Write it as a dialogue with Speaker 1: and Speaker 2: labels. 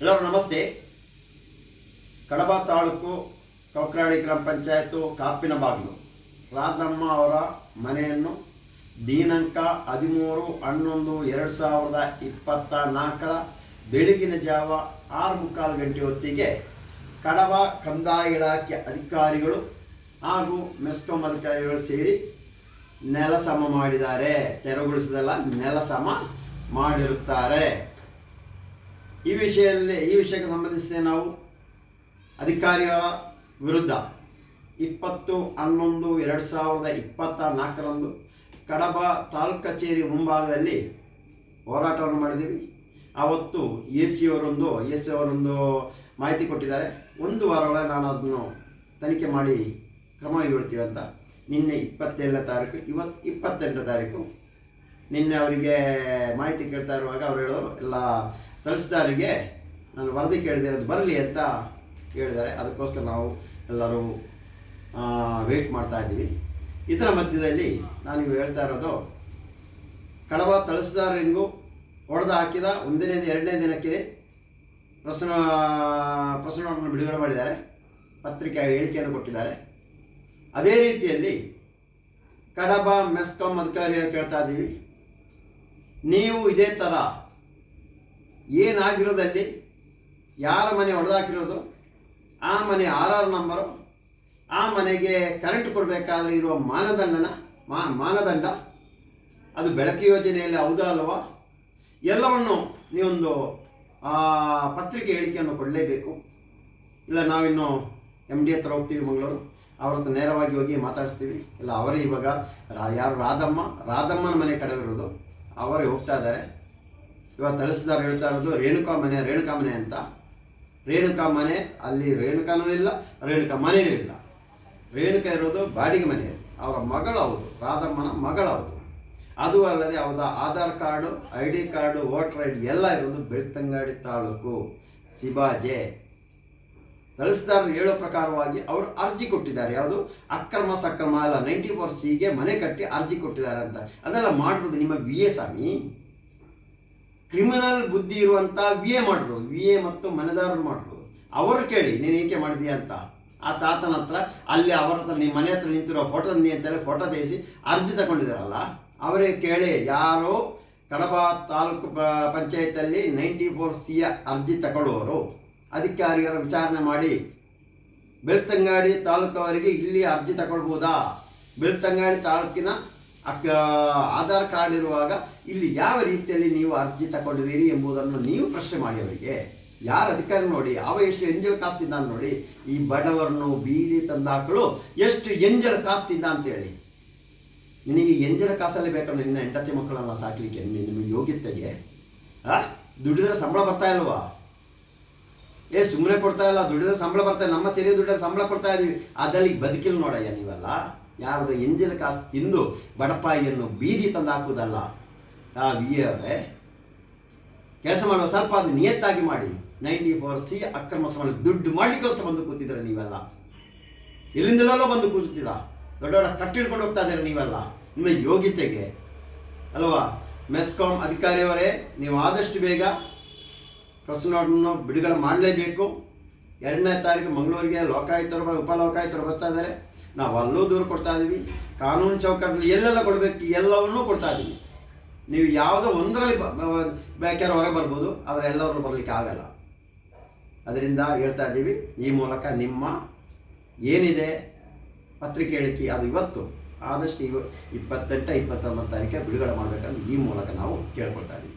Speaker 1: ಎಲ್ಲರೂ ನಮಸ್ತೆ. ಕಡಬ ತಾಲೂಕು ಕೌಕ್ರಾಡಿ ಗ್ರಾಮ ಪಂಚಾಯತು ಕಾಪಿನ ಬಾಗಿಲು. ರಾಧಮ್ಮ ಅವರ ಮನೆಯನ್ನು ದಿನಾಂಕ ಹದಿಮೂರು ಹನ್ನೊಂದು ಎರಡು ಸಾವಿರದ ಇಪ್ಪತ್ತ ನಾಲ್ಕರ ಬೆಳಗಿನ ಜಾವ ಆರು ಮುಕ್ಕಾಲು ಗಂಟೆ ಹೊತ್ತಿಗೆ ಕಡಬ ಕಂದಾಯ ಇಲಾಖೆ ಅಧಿಕಾರಿಗಳು ಹಾಗೂ ಮೆಸ್ಕಾಂ ಅಧಿಕಾರಿಗಳು ಸೇರಿ ನೆಲಸಮ ಮಾಡಿದ್ದಾರೆ. ತೆರವುಗೊಳಿಸಿದೆಲ್ಲ ನೆಲ ಸಮ ಮಾಡಿರುತ್ತಾರೆ. ಈ ವಿಷಯದಲ್ಲಿ, ಈ ವಿಷಯಕ್ಕೆ ಸಂಬಂಧಿಸಿ ನಾವು ಅಧಿಕಾರಿಗಳ ವಿರುದ್ಧ ಇಪ್ಪತ್ತು, ಹನ್ನೊಂದು, ಎರಡು ಸಾವಿರದ ಇಪ್ಪತ್ತ ನಾಲ್ಕರಂದು ಕಡಬ ತಾಲೂಕು ಕಚೇರಿ ಮುಂಭಾಗದಲ್ಲಿ ಹೋರಾಟವನ್ನು ಮಾಡಿದ್ದೀವಿ. ಆವತ್ತು ಎ ಸಿ ಅವರೊಂದು, ಎ ಸಿ ಅವರೊಂದು ಮಾಹಿತಿ ಕೊಟ್ಟಿದ್ದಾರೆ. ಒಂದು ವಾರಗಳ ನಾನು ಅದನ್ನು ತನಿಖೆ ಮಾಡಿ ಕ್ರಮ ಹೇಳ್ತೀವಿ ಅಂತ. ನಿನ್ನೆ ಇಪ್ಪತ್ತೇಳನೇ ತಾರೀಕು ಇವತ್ತು ಇಪ್ಪತ್ತೆಂಟನೇ ತಾರೀಕು. ನಿನ್ನೆ ಅವರಿಗೆ ಮಾಹಿತಿ ಕೇಳ್ತಾ ಇರುವಾಗ ಅವ್ರು ಹೇಳಿದ್ರು, ಎಲ್ಲ ತಹಸೀಲ್ದಾರಿಗೆ ನಾನು ವರದಿ ಕೇಳಿದೆ ಅದು ಬರಲಿ ಅಂತ ಹೇಳಿದ್ದಾರೆ. ಅದಕ್ಕೋಸ್ಕರ ನಾವು ಎಲ್ಲರೂ ವೆಯ್ಟ್ ಮಾಡ್ತಾ ಇದ್ದೀವಿ. ಇದರ ಮಧ್ಯದಲ್ಲಿ ನಾನು ಇವು ಹೇಳ್ತಾ ಇರೋದು ಕಡಬ ತಹಸೀಲ್ದಾರಿಂಗು ಹೊಡೆದು ಹಾಕಿದ ಒಂದನೇ ಎರಡನೇ ದಿನಕ್ಕೆ ಪ್ರಸನ್ನ ಪ್ರಸನ್ನವನ್ನು ಬಿಡುಗಡೆ ಮಾಡಿದ್ದಾರೆ. ಪತ್ರಿಕೆ ಹೇಳಿಕೆಯನ್ನು ಕೊಟ್ಟಿದ್ದಾರೆ. ಅದೇ ರೀತಿಯಲ್ಲಿ ಕಡಬ ಮೆಸ್ಕಾಂ ಅಧಿಕಾರಿಯನ್ನು ಕೇಳ್ತಾ ಇದ್ದೀವಿ. ನೀವು ಇದೇ ಥರ ಏನಾಗಿರೋದಲ್ಲಿ ಯಾರ ಮನೆ ಹೊಡೆದಾಕಿರೋದು ಆ ಮನೆ ಆರ್ ಆರ್ ನಂಬರು. ಆ ಮನೆಗೆ ಕರೆಂಟ್ ಕೊಡಬೇಕಾದ್ರೆ ಇರುವ ಮಾನದಂಡನ? ಮಾ, ಮಾನದಂಡ? ಅದು ಬೆಳಕು ಯೋಜನೆಯಲ್ಲಿ ಹೌದಾ ಅಲ್ವಾ? ಎಲ್ಲವನ್ನು ನೀವೊಂದು ಪತ್ರಿಕೆ ಹೇಳಿಕೆಯನ್ನು ಕೊಡಲೇಬೇಕು. ಇಲ್ಲ, ನಾವಿನ್ನು ಎಂ ಡಿ ಹತ್ರ ಹೋಗ್ತೀವಿ ಮಂಗಳೂರು. ಅವ್ರ ಹತ್ರ ನೇರವಾಗಿ ಹೋಗಿ ಮಾತಾಡಿಸ್ತೀವಿ. ಇಲ್ಲ, ಅವರೇ ಇವಾಗ ರಾ- ಯಾರು ರಾಧಮ್ಮ? ರಾಧಮ್ಮನ ಮನೆ ಕಡೆ ಇರೋದು ಅವರೇ ಹೋಗ್ತಾ ಇದ್ದಾರೆ. ಇವಾಗ ತಹಸೀಲ್ದಾರ್ ಹೇಳ್ತಾ ಇರೋದು, ರೇಣುಕಾ ಮನೆ ರೇಣುಕಾ ಮನೆ ಅಂತ. ರೇಣುಕಾ ಮನೆ, ಅಲ್ಲಿ ರೇಣುಕಾನೂ ಇಲ್ಲ, ರೇಣುಕಾ ಮನೆಯೂ ಇಲ್ಲ. ರೇಣುಕಾ ಇರೋದು ಬಾಡಿಗೆ ಮನೆ, ಅವರ ಮಗಳವರು ರಾಧಮ್ಮನ ಮಗಳವರು ಅದು ಅಲ್ಲದೆ ಅವರ Aadhaar card, I D card, voter I D ಎಲ್ಲ ಇರೋದು ಬೆಳ್ತಂಗಾಡಿ ತಾಲೂಕು, ಸಿಬಾಜೆ. ತಹಸೀಲ್ದಾರ್ ಹೇಳೋ ಪ್ರಕಾರವಾಗಿ ಅವರು ಅರ್ಜಿ ಕೊಟ್ಟಿದ್ದಾರೆ, ಯಾವುದು? ಅಕ್ರಮ ಸಕ್ರಮ ಅಲ್ಲ ನೈಂಟಿ ಫೋರ್ ಸಿಗೆ ಮನೆ ಕಟ್ಟಿ ಅರ್ಜಿ ಕೊಟ್ಟಿದ್ದಾರೆ ಅಂತ. ಅದೆಲ್ಲ ಮಾಡಿರೋದು ನಿಮ್ಮ ವಿ ಎ ಸ್ವಾಮಿ. ಕ್ರಿಮಿನಲ್ ಬುದ್ಧಿ ಇರುವಂಥ ವಿ ಎ ಮಾಡಿದ್ರು ವಿ ಎ ಮತ್ತು ಮನೆದಾರರು ಮಾಡಿದ್ರು ಅವರು ಕೇಳಿ, ನೀನು ಏಕೆ ಮಾಡಿದೀಯ? ಅಂತ. ಆ ತಾತನ ಹತ್ರ, ಅಲ್ಲಿ ಅವರ ಹತ್ರ ನಿಮ್ಮ ಮನೆ ಹತ್ರ ನಿಂತಿರೋ ಫೋಟೋ ನೀ ಅಂತೇಳಿ ಫೋಟೋ ತೆಗೆಸಿ ಅರ್ಜಿ ತಗೊಂಡಿದ್ದಾರಲ್ಲ? ಅವರೇ ಕೇಳಿ, ಯಾರು ಕಡಬ ತಾಲೂಕು ಪ ಪಂಚಾಯತಲ್ಲಿ ನೈಂಟಿ ಫೋರ್ ಸಿಯ ಅರ್ಜಿ ತಗೊಳ್ಳುವವರು. ಅಧಿಕಾರಿಗಳ ವಿಚಾರಣೆ ಮಾಡಿ. ಬೆಳ್ತಂಗಾಡಿ ತಾಲೂಕವರಿಗೆ ಇಲ್ಲಿ ಅರ್ಜಿ ತಗೊಳ್ಬೋದಾ? ಬೆಳ್ತಂಗಾಡಿ ತಾಲೂಕಿನ ಆಧಾರ್ ಕಾರ್ಡ್ ಇರುವಾಗ ಇಲ್ಲಿ ಯಾವ ರೀತಿಯಲ್ಲಿ ನೀವು ಅರ್ಜಿ ತಗೊಂಡಿದ್ದೀರಿ ಎಂಬುದನ್ನು ನೀವು ಪ್ರಶ್ನೆ ಮಾಡಿ ಅವರಿಗೆ ಯಾರು ಅಧಿಕಾರಿ ನೋಡಿ ಅವ ಎಷ್ಟು ಎಂಜಲ್ ಕಾಸ್ತಿದ್ದ ಅಂತ ನೋಡಿ, ಈ ಬಡವರನ್ನು ಬೀದಿ ತಂದಾಕಳು ಎಷ್ಟು ಎಂಜಲ್ ಕಾಸ್ತಿದ್ದ ಅಂತೇಳಿ ನಿನಗೆ ಎಂಜಲ ಕಾಸಲ್ಲಿ ಬೇಕಲ್ಲ ನಿನ್ನ ಹೆಂಡತಿ ಮಕ್ಕಳನ್ನ ಸಾಕಲಿಕ್ಕೆ ನಿಮಗೆ ಯೋಗ್ಯತೆಗೆ, ಆ? ದುಡಿದ್ರೆ ಸಂಬಳ ಬರ್ತಾ ಇಲ್ವಾ? ಏ ಸುಮ್ಮನೆ ಕೊಡ್ತಾ ಇಲ್ಲ ದುಡಿದ್ರೆ ಸಂಬಳ ಬರ್ತಾ ಇಲ್ಲ, ನಮ್ಮ ತೆರಿಗೆ ದುಡ್ಡಲ್ಲಿ ಸಂಬಳ ಕೊಡ್ತಾ ಇದೀವಿ. ಅದಲ್ಲಿ ಬದುಕಿಲ್ ನೋಡಯ್ಯ ನೀವಲ್ಲ. ಯಾರ್ದು ಎಂಜಲ ಕಾಸು ತಿಂದು ಬಡಪಾಯಿಯನ್ನು ಬೀದಿ ತಂದು ಹಾಕುವುದಲ್ಲ ಆ ವಿ ಅವರೇ ಕೆಲಸ ಮಾಡುವ ಸ್ವಲ್ಪ ಅದು ನಿಯತ್ತಾಗಿ ಮಾಡಿ. ನೈಂಟಿ ಫೋರ್ ಸಿ ಅಕ್ರಮ ಸಮಾನ ದುಡ್ಡು ಮಾಡಲಿಕ್ಕೋಸ್ಕರ ಬಂದು ಕೂತಿದ್ರೆ ನೀವೆಲ್ಲ? ಎಲ್ಲಿಂದಲೆಲ್ಲೋ ಬಂದು ಕೂತಿದ್ದೀರಾ? ದೊಡ್ಡ ದೊಡ್ಡ ಕಟ್ಟಿಡ್ಕೊಂಡು ಹೋಗ್ತಾ ಇದ್ದೀರಾ ನೀವೆಲ್ಲ? ನಿಮ್ಮ ಯೋಗ್ಯತೆಗೆ. ಅಲ್ವಾ? ಮೆಸ್ಕಾಂ ಅಧಿಕಾರಿಯವರೇ, ನೀವು ಆದಷ್ಟು ಬೇಗ ಪ್ರೆಸ್ ನೋಟನ್ನು ಬಿಡುಗಡೆ ಮಾಡಲೇಬೇಕು. ಎರಡನೇ ತಾರೀಕು ಮಂಗಳೂರಿಗೆ ಲೋಕಾಯುಕ್ತರು ಉಪ ಉಪಲೋಕಾಯುಕ್ತರು ಬರ್ತಾ ಇದ್ದಾರೆ. ನಾವು ಅಲ್ಲೂ ದೂರು ಕೊಡ್ತಾ ಇದ್ದೀವಿ ಕಾನೂನು ಚೌಕಟ್ಟಲ್ಲಿ ಎಲ್ಲೆಲ್ಲ ಕೊಡಬೇಕು, ಎಲ್ಲವನ್ನೂ ಕೊಡ್ತಾ ಇದ್ದೀವಿ ನೀವು ಯಾವುದೋ ಒಂದರಲ್ಲಿ ಬೇಕಾದ್ರೆ ಹೊರಗೆ ಬರ್ಬೋದು, ಆದರೆ ಎಲ್ಲರೂ ಬರಲಿಕ್ಕೆ ಆಗಲ್ಲ. ಅದರಿಂದ ಹೇಳ್ತಾ ಇದ್ದೀವಿ ಈ ಮೂಲಕ ನಿಮ್ಮ ಏನಿದೆ ಪತ್ರಿಕೆ ಹೇಳಿಕೆ ಅದು ಇವತ್ತು, ಆದಷ್ಟು ಇವ, ಇಪ್ಪತ್ತೆಂಟು, ಇಪ್ಪತ್ತೊಂಬತ್ತು ತಾರೀಕೆ ಬಿಡುಗಡೆ ಮಾಡಬೇಕಂತ ಈ ಮೂಲಕ ನಾವು ಕೇಳ್ಕೊಳ್ತಾ ಇದ್ದೀವಿ